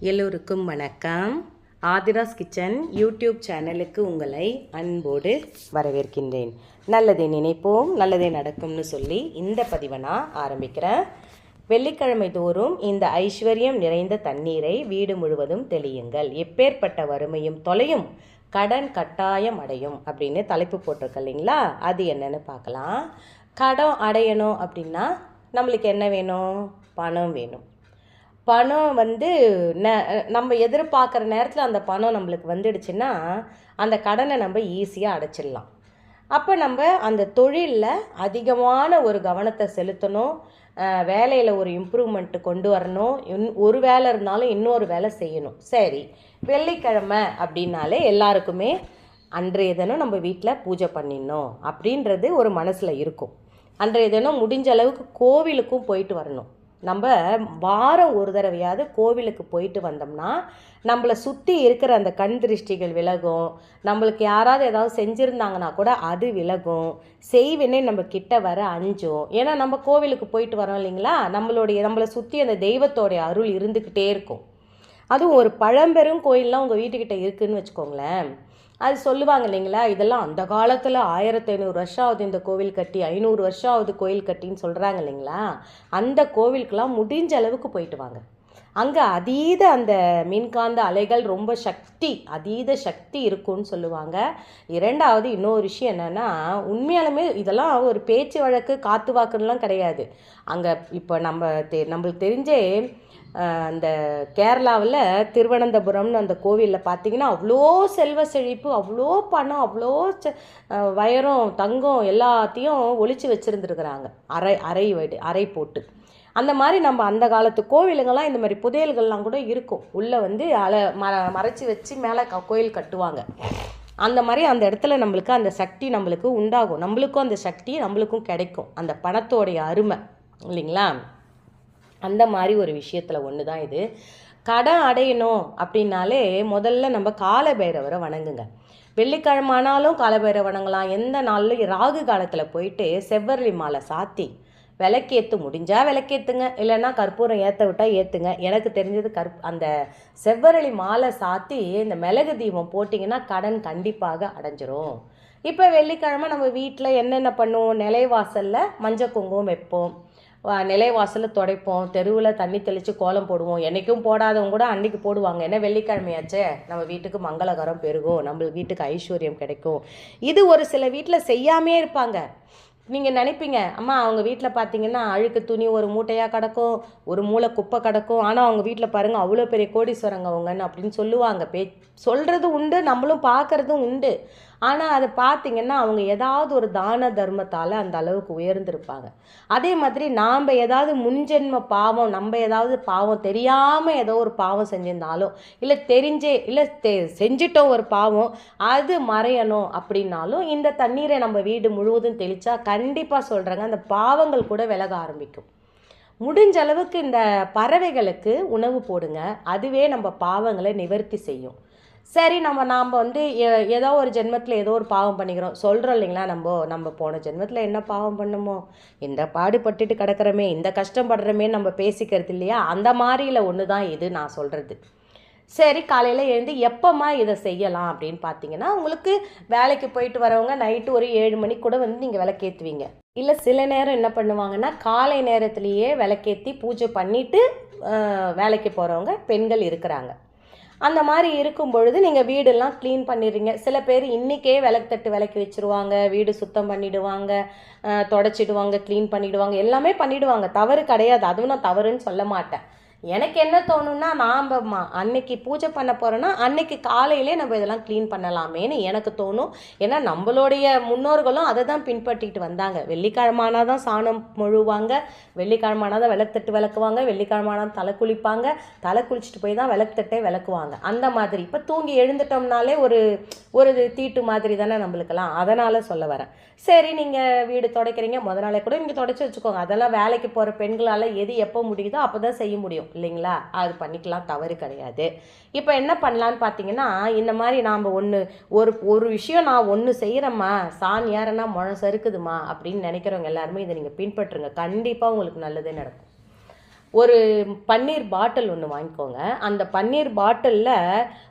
எல்லோருக்கும் வணக்கம். Aadhira's kitchen YouTube சேனலுக்கு உங்களை அன்போடு வரவேற்கின்றேன். நல்லதை நினைப்போம் நல்லதே நடக்கும்னு சொல்லி இந்த பதிவை நான் ஆரம்பிக்கிறேன். வெள்ளிக்கிழமை தோறும் இந்த ஐஸ்வர்யம் நிறைந்த தண்ணீரை வீடு முழுவதும் தெளியுங்கள். எப்பேற்பட்ட வறுமையும் தொலையும் கடன் கட்டாயம் அடையும் அப்படின்னு தலைப்பு போட்டிருக்க இல்லைங்களா? அது என்னன்னு பார்க்கலாம். கடன் அடையணும் அப்படின்னா நம்மளுக்கு என்ன வேணும்? பணம் வேணும். பணம் வந்து ந நம்ம எதிர்பார்க்குற நேரத்தில் அந்த பணம் நம்மளுக்கு வந்துடுச்சுன்னா அந்த கடனை நம்ம ஈஸியாக அடைச்சிடலாம். அப்போ நம்ம அந்த தொழிலில் அதிகமான ஒரு கவனத்தை செலுத்தணும். வேலையில் ஒரு இம்ப்ரூவ்மெண்ட்டு கொண்டு வரணும். இன் ஒரு வேலை இருந்தாலும் இன்னொரு வேலை செய்யணும். சரி வெள்ளிக்கிழமை அப்படின்னாலே எல்லாருக்குமே அன்றைய தினம் நம்ம வீட்டில் பூஜை பண்ணிடணும் அப்படின்றது ஒரு மனசில் இருக்கும். அன்றைய தினம் முடிஞ்ச அளவுக்கு கோவிலுக்கும் போயிட்டு வரணும். நம்ம வாரம் ஒரு தடவையாவது கோவிலுக்கு போயிட்டு வந்தோம்னா நம்மளை சுற்றி இருக்கிற அந்த கண் திருஷ்டிகள் விலகும். நம்மளுக்கு யாராவது ஏதாவது செஞ்சுருந்தாங்கன்னா கூட அது விலகும். செய்வினே நம்ம கிட்ட வர அஞ்சும். ஏன்னா நம்ம கோவிலுக்கு போயிட்டு வரோம் இல்லைங்களா? நம்மளுடைய நம்மளை சுற்றி அந்த தெய்வத்தோடைய அருள் இருந்துக்கிட்டே இருக்கும். அதுவும் ஒரு பழம்பெரும் கோயிலெலாம் உங்கள் வீட்டுக்கிட்ட இருக்குதுன்னு வச்சுக்கோங்களேன். அது சொல்லுவாங்க இல்லைங்களா? இதெல்லாம் அந்த காலத்தில் ஆயிரத்தி ஐநூறு வருஷம் ஆகுது இந்த கோவில் கட்டி ஐநூறு வருஷம் ஆகுது கோயில் கட்டின்னு சொல்கிறாங்க இல்லைங்களா? அந்த கோவிலுக்கெல்லாம் முடிஞ்ச அளவுக்கு போயிட்டு வாங்க. அங்கே அதீத அந்த மின்காந்த அலைகள் ரொம்ப சக்தி அதீத சக்தி இருக்கும்னு சொல்லுவாங்க. இரண்டாவது இன்னொரு விஷயம் என்னென்னா உண்மையாலுமே இதெல்லாம் ஒரு பேச்சு வழக்கு காத்து வாக்குலாம் கிடையாது. அங்கே இப்போ நம்ம தெ நம்மளுக்கு தெரிஞ்சே அந்த கேரளாவில் திருவனந்தபுரம்னு அந்த கோவிலில் பார்த்தீங்கன்னா அவ்வளோ செல்வ செழிப்பு அவ்வளோ பணம் அவ்வளோ வைரம் தங்கம் எல்லாத்தையும் ஒழிச்சு வச்சுருந்துருக்குறாங்க. அரை அரை வடி அறை போட்டு. அந்த மாதிரி நம்ம அந்த காலத்து கோவிலுங்கள்லாம் இந்த மாதிரி புதையல்கள்லாம் கூட இருக்கும். உள்ளே வந்து அலை ம மறைச்சி வச்சு மேலே க கோயில் கட்டுவாங்க. அந்த மாதிரி அந்த இடத்துல நம்மளுக்கு அந்த சக்தி நம்மளுக்கு உண்டாகும். நம்மளுக்கும் அந்த சக்தி நம்மளுக்கும் கிடைக்கும். அந்த பணத்தோடைய அருமை. இல்லைங்களா? அந்த மாதிரி ஒரு விஷயத்தில் ஒன்று தான் இது. கடன் அடையணும் அப்படின்னாலே முதல்ல நம்ம காலபைரவரை வணங்குங்க. வெள்ளிக்கிழமானாலும் காலபைரவ வணங்கலாம். எந்த நாளிலும் ராகு காலத்தில் போயிட்டு செவ்வரளி மாலை சாத்தி விளக்கேற்று முடிஞ்சால் விளக்கேற்றுங்க இல்லைன்னா கற்பூரம் ஏற்ற விட்டால் ஏற்றுங்க எனக்கு தெரிஞ்சது கற் அந்த செவ்வரளி மாலை சாத்தி இந்த மிளகு தீபம் போட்டிங்கன்னா கடன் கண்டிப்பாக அடைஞ்சிரும். இப்போ வெள்ளிக்கிழமை நம்ம வீட்டில் என்னென்ன பண்ணுவோம்? நிலைவாசலில் மஞ்சள் குங்குமம் வைப்போம். நிலைவாசலில் துடைப்போம் தெருவில் தண்ணி தெளித்து கோலம் போடுவோம். என்றைக்கும் போடாதவங்க கூட அன்றைக்கி போடுவாங்க. ஏன்னா வெள்ளிக்கிழமையாச்சே? நம்ம வீட்டுக்கு மங்களகரம் பெருகும். நம்மளுக்கு வீட்டுக்கு ஐஸ்வர்யம் கிடைக்கும். இது ஒரு சில வீட்டில் செய்யாமே இருப்பாங்க. நீங்கள் நினைப்பீங்க அம்மா அவங்க வீட்டில் பார்த்தீங்கன்னா அழுக்கு துணி ஒரு மூட்டையாக கிடக்கும் ஒரு மூளை குப்பை கிடக்கும். ஆனால் அவங்க வீட்டில் பாருங்கள் அவ்வளோ பெரிய கோடீஸ்வரங்க அவங்கன்னு அப்படின்னு சொல்லுவாங்க. பே சொல்கிறது உண்டு நம்மளும் பார்க்குறதும் உண்டு. ஆனால் அதை பார்த்திங்கன்னா அவங்க ஏதாவது ஒரு தான தர்மத்தால் அந்த அளவுக்கு உயர்ந்திருப்பாங்க. அதே மாதிரி நாம் ஏதாவது முன்ஜென்ம பாவம் நம்ம ஏதாவது பாவம் தெரியாமல் ஏதோ ஒரு பாவம் செஞ்சிருந்தாலும் இல்லை தெரிஞ்சே இல்லை தெ செஞ்சிட்டோம் ஒரு பாவம் அது மறையணும் அப்படின்னாலும் இந்த தண்ணீரை நம்ம வீடு முழுவதும் தெளித்தா கண்டிப்பாக சொல்கிறாங்க அந்த பாவங்கள் கூட விலக ஆரம்பிக்கும். முடிஞ்ச அளவுக்கு இந்த பறவைகளுக்கு உணவு போடுங்க அதுவே நம்ம பாவங்களை நிவர்த்தி செய்யும். சரி நம்ம நாம் வந்து ஏதோ ஒரு ஜென்மத்தில் ஏதோ ஒரு பாவம் பண்ணிக்கிறோம். சொல்கிறோம் இல்லைங்களா நம்ம? நம்ம போன ஜென்மத்தில் என்ன பாவம் பண்ணுமோ? இந்த பாடுபட்டுட்டு கிடக்கிறோமே இந்த கஷ்டப்படுறோமே நம்ம பேசிக்கிறது இல்லையா? அந்த மாதிரியில் ஒன்று தான் இது நான் சொல்கிறது சரி காலையில் எழுந்து எப்போம்மா இதை செய்யலாம் அப்படின்னு பார்த்தீங்கன்னா உங்களுக்கு வேலைக்கு போயிட்டு வரவங்க நைட்டு ஒரு ஏழு மணிக்கு கூட வந்து நீங்கள் விளக்கேற்றுவீங்க இல்லை சில நேரம் என்ன பண்ணுவாங்கன்னா காலை நேரத்துலேயே விளக்கேற்றி பூஜை பண்ணிவிட்டு வேலைக்கு போகிறவங்க பெண்கள் இருக்கிறாங்க. அந்த மாதிரி இருக்கும் பொழுது நீங்கள் வீடெல்லாம் க்ளீன் பண்ணிடுறீங்க. சில பேர் இன்றைக்கே விளக்கு தட்டு விளக்கி வச்சுருவாங்க. வீடு சுத்தம் பண்ணிவிடுவாங்க தொடச்சிடுவாங்க க்ளீன் பண்ணிவிடுவாங்க எல்லாமே பண்ணிவிடுவாங்க தவறு கிடையாது. அதுவும் நான் தவறுன்னு சொல்ல மாட்டேன். எனக்கு என்ன தோணுன்னா நாம் அன்னைக்கு பூஜை பண்ண போகிறோன்னா அன்னைக்கு காலையிலே நம்ம இதெல்லாம் க்ளீன் பண்ணலாமேன்னு எனக்கு தோணும். ஏன்னா நம்மளுடைய முன்னோர்களும் அதை தான் பின்பற்றிட்டு வந்தாங்க. வெள்ளிக்கிழமானா தான் சாணம் முழுவாங்க. வெள்ளிக்கிழமானா தான் விளக்குத்தட்டு விளக்குவாங்க. வெள்ளிக்கிழமானா தலை குளிப்பாங்க. தலை குளிச்சுட்டு போய் தான் விளக்குத்தட்டே விளக்குவாங்க. அந்த மாதிரி. இப்போ தூங்கி எழுந்துட்டோம்னாலே ஒரு ஒரு தீட்டு மாதிரி தானே நம்மளுக்கெல்லாம். அதனால் சொல்ல வரேன். சரி நீங்கள் வீடு துடைக்கிறீங்க. முத நாளே கூட நீங்கள் தொடச்சி வச்சுக்கோங்க. அதெல்லாம் வேலைக்கு போகிற பெண்களால் எது எப்போ முடியுதோ அப்போ தான் செய்ய முடியும். இல்லைங்களா? அது பண்ணிக்கலாம் தவறு கிடையாது. இப்போ என்ன பண்ணலான்னு பார்த்தீங்கன்னா இந்த மாதிரி நாம் ஒன்று ஒரு ஒரு விஷயம் நான் ஒன்று செய்கிறேம்மா சாணி யாரன்னா முழம் சறுக்குதுமா அப்படின்னு நினைக்கிறவங்க எல்லாருமே இதை நீங்கள் பின்பற்றுங்க. கண்டிப்பாக உங்களுக்கு நல்லதே நடக்கும். ஒரு பன்னீர் பாட்டில் ஒன்று வாங்கிக்கோங்க. அந்த பன்னீர் பாட்டிலில்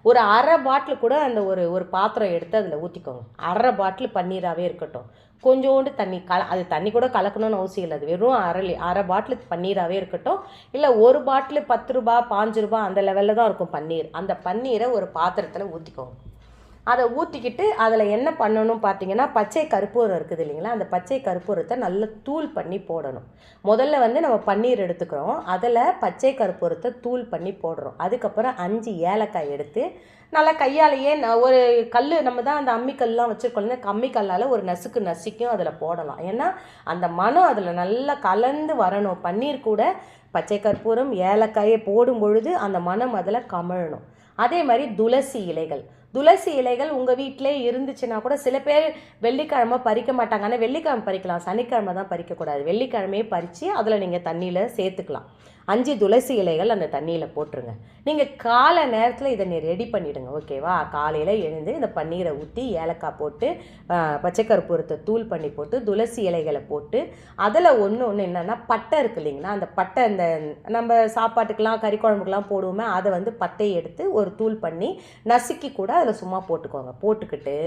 ஒரு அரை பாட்டில் கூட அந்த ஒரு ஒரு பாத்திரம் எடுத்து அதில் ஊற்றிக்கோங்க அரை பாட்டில் பன்னீராகவே இருக்கட்டும். கொஞ்சோண்டு தண்ணி கல அது தண்ணி கூட கலக்கணும்னு அவசியம் இல்லை. அது வெறும் அரை அரை பாட்டில் பன்னீராகவே இருக்கட்டும். இல்லை ஒரு பாட்டில் பத்து ரூபா பாஞ்சு ரூபா அந்த லெவலில் தான் இருக்கும் பன்னீர். அந்த பன்னீரை ஒரு பாத்திரத்தில் ஊற்றிக்கோங்க அதை ஊற்றிக்கிட்டு அதில் என்ன பண்ணணும் பார்த்தீங்கன்னா பச்சை கற்பூரம் இருக்குது இல்லைங்களா? அந்த பச்சை கற்பூரத்தை நல்லா தூள் பண்ணி போடணும். முதல்ல வந்து நம்ம பன்னீர் எடுத்துக்கிறோம். அதில் பச்சை கற்பூரத்தை தூள் பண்ணி போடுறோம். அதுக்கப்புறம் அஞ்சு ஏலக்காய் எடுத்து நல்லா கையாலேயே ந- ஒரு கல் நம்ம தான் அந்த அம்மிக்கல்லாம் வச்சுருக்கோம் கம்மி கல்லால் ஒரு நசுக்கு நசுக்கும் அதில் போடலாம். ஏன்னா அந்த மனம் அதில் நல்லா கலந்து வரணும். பன்னீர் கூட பச்சை கற்பூரம் ஏலக்காயை போடும் பொழுது அந்த மனம் அதில் கமழணும். அதே மாதிரி துளசி இலைகள். துளசி இலைகள் உங்கள் வீட்டிலே இருந்துச்சுன்னா கூட சில பேர் வெள்ளிக்கிழமை பறிக்க மாட்டாங்க. ஆனால் வெள்ளிக்கிழமை பறிக்கலாம். சனிக்கிழமை தான் பறிக்கக்கூடாது. வெள்ளிக்கிழமையே பறித்து அதில் நீங்கள் தண்ணியில் சேர்த்துக்கலாம். அஞ்சு துளசி இலைகள் அந்த தண்ணியில் போட்டுருங்க. நீங்கள் காலை நேரத்தில் இதை நீ ரெடி பண்ணிவிடுங்க ஓகேவா காலையில் எழுந்து இந்த பன்னீரை ஊற்றி ஏலக்காய் போட்டு ஆ, பச்சை கற்பூரத்தை தூள் பண்ணி போட்டு துளசி இலைகளை போட்டு அதில் ஒன்று ஒன்று என்னென்னா பட்டை இருக்கு இல்லைங்களா? அந்த பட்டை இந்த நம்ம சாப்பாட்டுக்கெலாம் கறி குழம்புக்கெலாம் போடுவோமே அதை வந்து பட்டையை எடுத்து ஒரு தூள் பண்ணி நசுக்கி கூட அதில் சும்மா போட்டுக்கோங்க. போட்டுக்கிட்டு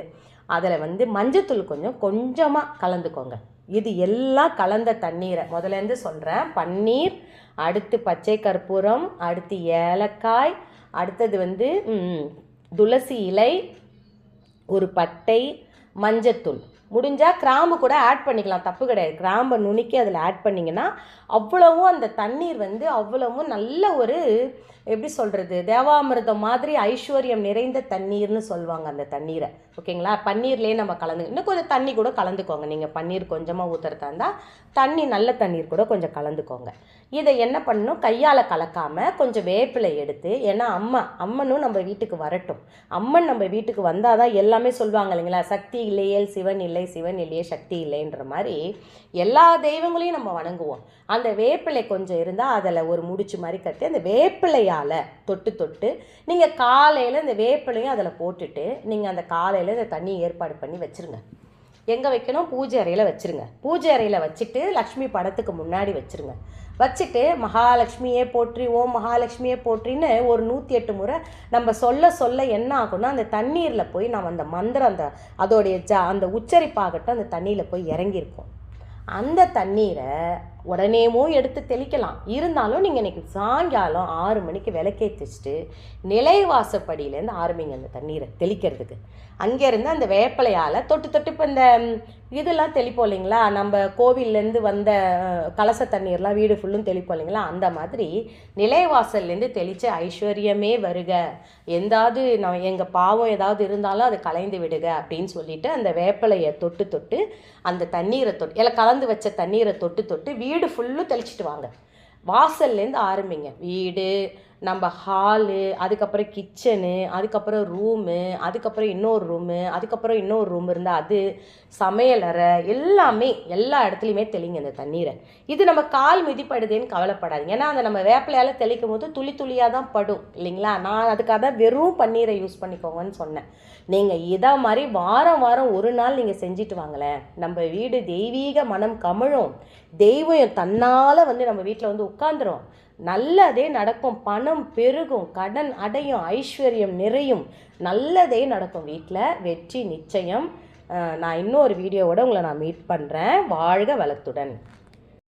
அதில் வந்து மஞ்சத்தூள் கொஞ்சம் கொஞ்சமாக கலந்துக்கோங்க. இது எல்லாம் கலந்த தண்ணீரை. முதலேருந்து சொல்கிறேன் பன்னீர் அடுத்து பச்சை கற்பூரம் அடுத்து ஏலக்காய் அடுத்தது வந்து துளசி இலை ஒரு பட்டை மஞ்சத்தூள். முடிஞ்சால் கிராம்பு கூட ஆட் பண்ணிக்கலாம். தப்பு கிடையாது. கிராம்பை நுணுக்கி அதில் ஆட் பண்ணிங்கன்னா அவ்வளவும் அந்த தண்ணீர் வந்து அவ்வளவும் நல்ல ஒரு எப்படி சொல்கிறது தேவாமிர்தம் மாதிரி ஐஸ்வர்யம் நிறைந்த தண்ணீர்னு சொல்லுவாங்க அந்த தண்ணீரை. ஓகேங்களா? பன்னீர்லேயே நம்ம கலந்து இன்னும் கொஞ்சம் தண்ணி கூட கலந்துக்கோங்க. நீங்கள் பன்னீர் கொஞ்சமாக ஊற்றுறதா இருந்தால் தண்ணி நல்ல தண்ணீர் கூட கொஞ்சம் கலந்துக்கோங்க. இதை என்ன பண்ணணும்? கையால் கலக்காமல் கொஞ்சம் வேப்பிலை எடுத்து ஏன்னா அம்மா அம்மனும் நம்ம வீட்டுக்கு வரட்டும். அம்மன் நம்ம வீட்டுக்கு வந்தால் தான் எல்லாமே சொல்லுவாங்க இல்லைங்களா? சக்தி இல்லையே சிவன் இல்லை சிவன் இல்லையே சக்தி இல்லைன்ற மாதிரி எல்லா தெய்வங்களையும் நம்ம வணங்குவோம். அந்த வேப்பிலை கொஞ்சம் இருந்தால் அதில் ஒரு முடிச்சு மாதிரி கட்டி அந்த வேப்பிலையால் தொட்டு தொட்டு நீங்கள் காலையில் இந்த வேப்பிலையும் அதில் போட்டுட்டு நீங்கள் அந்த காலையில் இந்த தண்ணி ஏற்பாடு பண்ணி வச்சுருங்க. எங்கே வைக்கணும்? பூஜை அறையில் வச்சுருங்க. பூஜை அறையில் வச்சுட்டு லக்ஷ்மி படத்துக்கு முன்னாடி வச்சுருங்க. வச்சுட்டு மகாலட்சுமியே போற்றி ஓம் மகாலட்சுமியே போற்றின்னு ஒரு நூற்றி எட்டு முறை நம்ம சொல்ல சொல்ல என்ன ஆகும்னா அந்த தண்ணீரில் போய் நம்ம அந்த மந்திரம் அந்த அதோடைய ஜ அந்த உச்சரிப்பாகட்டும் அந்த தண்ணியில் போய் இறங்கியிருக்கும். அந்த தண்ணீரை உடனேமோ எடுத்து தெளிக்கலாம். இருந்தாலும் நீங்கள் இன்றைக்கி சாயங்காலம் ஆறு மணிக்கு விளக்கேற்றிச்சிட்டு நிலைவாசப்படியிலேருந்து ஆரம்பிங்க அந்த தண்ணீரை தெளிக்கிறதுக்கு. அங்கேருந்து அந்த வேப்பலையால் தொட்டு தொட்டு இப்போ இந்த இதெல்லாம் தெளிப்போம் இல்லைங்களா? நம்ம கோவில்லேருந்து வந்த கலச தண்ணீர்லாம் வீடு ஃபுல்லும் தெளிப்போம் இல்லைங்களா? அந்த மாதிரி நிலைவாசல்லேருந்து தெளித்து ஐஸ்வர்யமே வருக. எந்தாவது நான் எங்கள் பாவம் ஏதாவது இருந்தாலும் அது கலைந்து விடுக அப்படின்னு சொல்லிட்டு அந்த வேப்பலையை தொட்டு தொட்டு அந்த தண்ணீரை தொட்டு எல்லாம் கலந்து வச்ச தண்ணீரை தொட்டு தொட்டு வீடு வீடு ஃபுல்லும் தெளிச்சிட்டு வாங்க. வாசல்லேருந்து ஆரம்பிங்க. வீடு நம்ம ஹாலு அதுக்கப்புறம் கிச்சனு அதுக்கப்புறம் ரூமு அதுக்கப்புறம் இன்னொரு ரூமு அதுக்கப்புறம் இன்னொரு ரூம் இருந்தால் அது சமையலறை எல்லாமே எல்லா இடத்துலையுமே தெளிங்க இந்த தண்ணீரை. இது நம்ம கால் மிதிப்படுதேன்னு கவலைப்படாதீங்க. ஏன்னா அந்த நம்ம வேப்பிலையால் தெளிக்கும் போது துளி துளியாக தான் படும் இல்லைங்களா? நான் அதுக்காக தான் வெறும் பன்னீரை யூஸ் பண்ணிக்கோங்கன்னு சொன்னேன். நீங்கள் இதை மாதிரி வாரம் வாரம் ஒரு நாள் நீங்கள் செஞ்சுட்டு வாங்களேன். நம்ம வீடு தெய்வீக மனம் கமழும். தெய்வம் தன்னால் வந்து நம்ம வீட்டில் வந்து உட்காந்துரும் நல்லதே நடக்கும். பணம் பெருகும் கடன் அடையும் ஐஸ்வர்யம் நிறையும். நல்லதே நடக்கும். வீட்டில் வெற்றி நிச்சயம். நான் இன்னொரு வீடியோவோட உங்களை நான் மீட் பண்ணுறேன் வாழ்க வளத்துடன்.